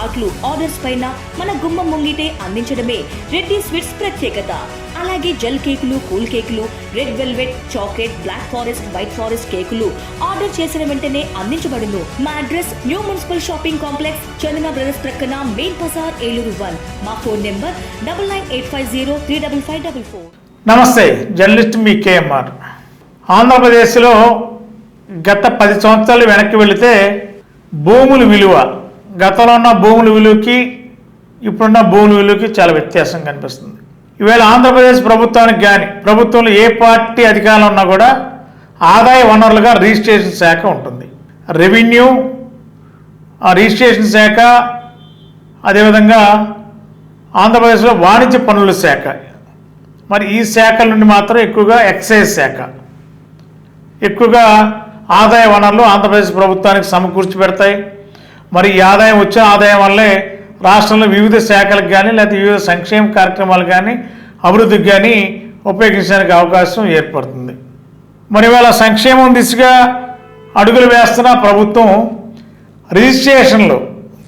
హాట్లు orders పైన మన గుమ్మం ముంగిటే అందించడమే రెడ్డి స్వీట్స్ ప్రత్యేకత. అలాగే జెల్ కేకులు కూల్ కేకులు red velvet chocolate black forest white forest కేకులు ఆర్డర్ చేసిన వెంటనే అందించబడును. మా address new municipal shopping complex Chandana brothers ప్రక్కన మెయిన్ బజార్ ఏలూరు వన్. మా phone number double nine eight five zero three double five double four. నమస్తే జర్నలిస్ట్ మీ కేఎంఆర్. ఆంధ్రప్రదేశ్లో గత పది సంవత్సరాలు వెనక్కి వెళితే భూముల విలువ గతంలో ఉన్న భూముల విలువకి ఇప్పుడున్న భూముల విలువకి చాలా వ్యత్యాసం కనిపిస్తుంది. ఈవేళ ఆంధ్రప్రదేశ్ ప్రభుత్వానికి కానీ ప్రభుత్వంలో ఏ పార్టీ అధికారంలో ఉన్నా కూడా ఆదాయ వనరులుగా రిజిస్ట్రేషన్ శాఖ ఉంటుంది. రెవెన్యూ ఆ రిజిస్ట్రేషన్ శాఖ అదేవిధంగా ఆంధ్రప్రదేశ్లో వాణిజ్య పనుల శాఖ. మరి ఈ శాఖల నుండి మాత్రం ఎక్కువగా ఎక్సైజ్ శాఖ. ఎక్కువగా ఆదాయ వనరులు ఆంధ్రప్రదేశ్ ప్రభుత్వానికి సమకూర్చి పెడతాయి. మరి ఈ ఆదాయం వచ్చే ఆదాయం వల్లే రాష్ట్రంలో వివిధ శాఖలకు కానీ లేకపోతే వివిధ సంక్షేమ కార్యక్రమాలు కానీ అభివృద్ధికి కానీ ఉపయోగించడానికి అవకాశం ఏర్పడుతుంది. మరి ఇవాళ సంక్షేమం దిశగా అడుగులు వేస్తున్న ప్రభుత్వం రిజిస్ట్రేషన్లు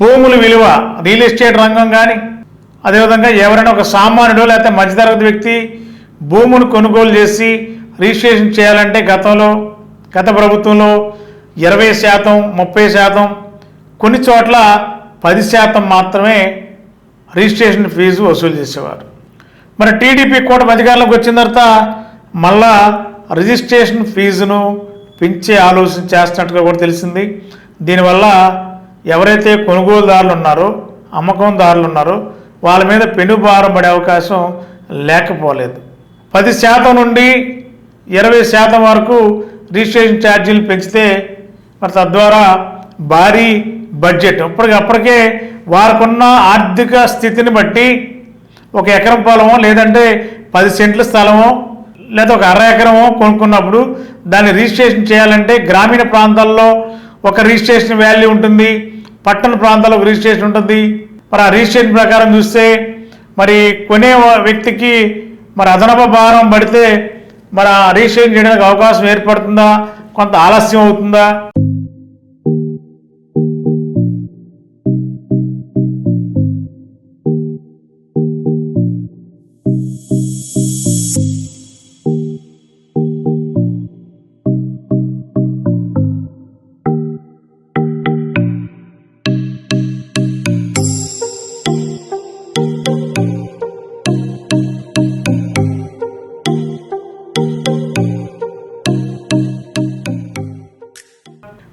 భూముల విలువ రియల్ ఎస్టేట్ రంగం కానీ అదేవిధంగా ఎవరైనా ఒక సామాన్యుడు లేకపోతే మధ్యతరగతి వ్యక్తి భూమును కొనుగోలు చేసి రిజిస్ట్రేషన్ చేయాలంటే గతంలో గత ప్రభుత్వంలో ఇరవై శాతం ముప్పై శాతం కొన్ని చోట్ల పది శాతం మాత్రమే రిజిస్ట్రేషన్ ఫీజు వసూలు చేసేవారు. మరి టీడీపీ కూడా అధికారంలోకి వచ్చిన తర్వాత మళ్ళా రిజిస్ట్రేషన్ ఫీజును పెంచే ఆలోచన చేస్తున్నట్టుగా కూడా తెలిసింది. దీనివల్ల ఎవరైతే కొనుగోలుదారులు ఉన్నారో అమ్మకందారులు ఉన్నారో వాళ్ళ మీద పెనుభారం పడే అవకాశం లేకపోలేదు. పది శాతం నుండి ఇరవై శాతం వరకు రిజిస్ట్రేషన్ ఛార్జీలు పెంచితే మరి తద్వారా భారీ బడ్జెట్ ఇప్పటికి అప్పటికే వారికున్న ఆర్థిక స్థితిని బట్టి ఒక ఎకరం పొలమో లేదంటే పది సెంట్ల స్థలమో లేదా ఒక అర ఎకరమో కొనుక్కున్నప్పుడు దాన్ని రిజిస్ట్రేషన్ చేయాలంటే గ్రామీణ ప్రాంతాల్లో ఒక రిజిస్ట్రేషన్ వాల్యూ ఉంటుంది పట్టణ ప్రాంతాల్లో ఒక రిజిస్ట్రేషన్ ఉంటుంది. మరి ఆ రిజిస్ట్రేషన్ ప్రకారం చూస్తే మరి కొనే వ్యక్తికి మరి అదనపు భారం పడితే మరి ఆ రిజిస్ట్రేషన్ చేయడానికి అవకాశం ఏర్పడుతుందా? కొంత ఆలస్యం అవుతుందా?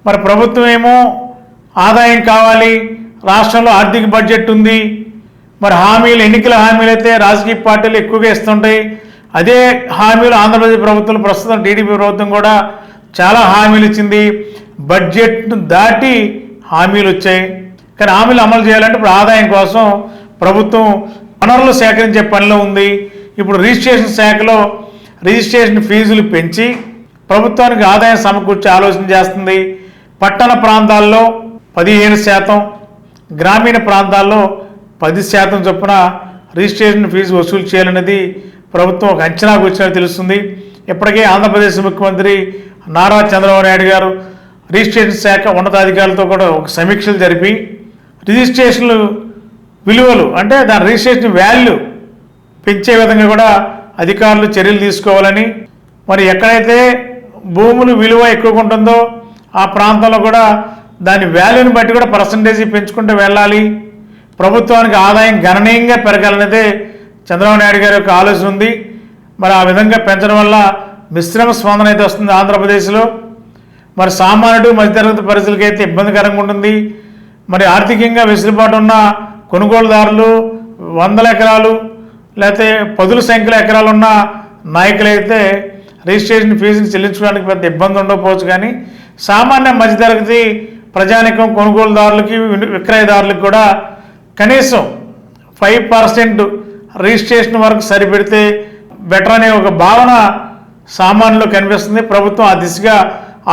మరి ప్రభుత్వం ఏమో ఆదాయం కావాలి రాష్ట్రంలో ఆర్థిక బడ్జెట్ ఉంది మరి హామీలు ఎన్నికల హామీలు అయితే రాజకీయ పార్టీలు ఎక్కువగా ఇస్తుంటాయి. అదే హామీలు ఆంధ్రప్రదేశ్ ప్రభుత్వం ప్రస్తుతం టీడీపీ ప్రభుత్వం కూడా చాలా హామీలు ఇచ్చింది. బడ్జెట్ను దాటి హామీలు వచ్చాయి. కానీ హామీలు అమలు చేయాలంటే ఇప్పుడు ఆదాయం కోసం ప్రభుత్వం వనరులు సేకరించే పనిలో ఉంది. ఇప్పుడు రిజిస్ట్రేషన్ శాఖలో రిజిస్ట్రేషన్ ఫీజులు పెంచి ప్రభుత్వానికి ఆదాయం సమకూర్చే ఆలోచన చేస్తుంది. పట్టణ ప్రాంతాల్లో పదిహేను శాతం గ్రామీణ ప్రాంతాల్లో పది శాతం చొప్పున రిజిస్ట్రేషన్ ఫీజు వసూలు చేయాలనేది ప్రభుత్వం ఒక అంచనాకు వచ్చినట్టు తెలుస్తుంది. ఇప్పటికే ఆంధ్రప్రదేశ్ ముఖ్యమంత్రి నారా చంద్రబాబు నాయుడు గారు రిజిస్ట్రేషన్ శాఖ ఉన్నతాధికారులతో కూడా ఒక సమీక్షలు జరిపి రిజిస్ట్రేషన్లు విలువలు అంటే దాని రిజిస్ట్రేషన్ వాల్యూ పెంచే విధంగా కూడా అధికారులు చర్యలు తీసుకోవాలని మరి ఎక్కడైతే భూములు విలువ ఎక్కువగా ఉంటుందో ఆ ప్రాంతంలో కూడా దాని వాల్యూని బట్టి కూడా పర్సంటేజ్ పెంచుకుంటూ వెళ్ళాలి. ప్రభుత్వానికి ఆదాయం గణనీయంగా పెరగాలనేదే చంద్రబాబు నాయుడు గారి యొక్క ఆలోచన ఉంది. మరి ఆ విధంగా పెంచడం వల్ల మిశ్రమ స్పందన అయితే వస్తుంది ఆంధ్రప్రదేశ్లో. మరి సామాన్యుడు మధ్యతరగతి పరిస్థితులకి అయితే ఇబ్బందికరంగా ఉంటుంది. మరి ఆర్థికంగా వెసులుబాటు ఉన్న కొనుగోలుదారులు వందల ఎకరాలు లేకపోతే పదుల సంఖ్యలో ఎకరాలు ఉన్న నాయకులైతే రిజిస్ట్రేషన్ ఫీజుని చెల్లించుకోవడానికి పెద్ద ఇబ్బంది ఉండకపోవచ్చు కానీ సామాన్య మధ్యతరగతి ప్రజానికం కొనుగోలుదారులకి విక్రయదారులకు కూడా కనీసం ఫైవ్ పర్సెంట్ రిజిస్ట్రేషన్ వరకు సరిపెడితే బెటర్ అనే ఒక భావన సామాన్యులు కనిపిస్తుంది. ప్రభుత్వం ఆ దిశగా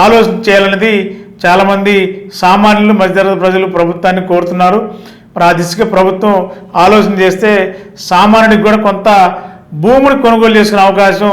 ఆలోచన చేయాలనేది చాలామంది సామాన్యులు మధ్యతరగతి ప్రజలు ప్రభుత్వాన్ని కోరుతున్నారు. మరి ఆ దిశగా ప్రభుత్వం ఆలోచన చేస్తే సామాన్యుడికి కూడా కొంత భూములు కొనుగోలు చేసుకునే అవకాశం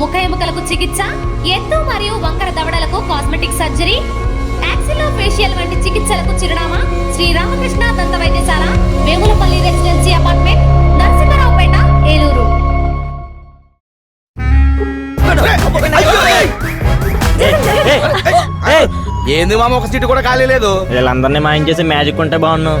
ముఖ ఎముకలకు చికిత్స ఎత్తు మరియు వంకర దవడలకు కాస్మెటిక్ సర్జరీ యాక్సిలో ఫేషియల్ వంటి చికిత్సలకు చిరునామా శ్రీ రామకృష్ణ దంత వైద్యశాల వేములపల్లి రెసిడెన్సీ అపార్ట్మెంట్ నరసింహారావుపేట ఏలూరు. ఏంది మామ ఒక సీటు కూడా ఖాళీ లేదు? వీళ్ళందరినీ మాయం చేసి మ్యాజిక్ ఉంటే బాగున్నావు.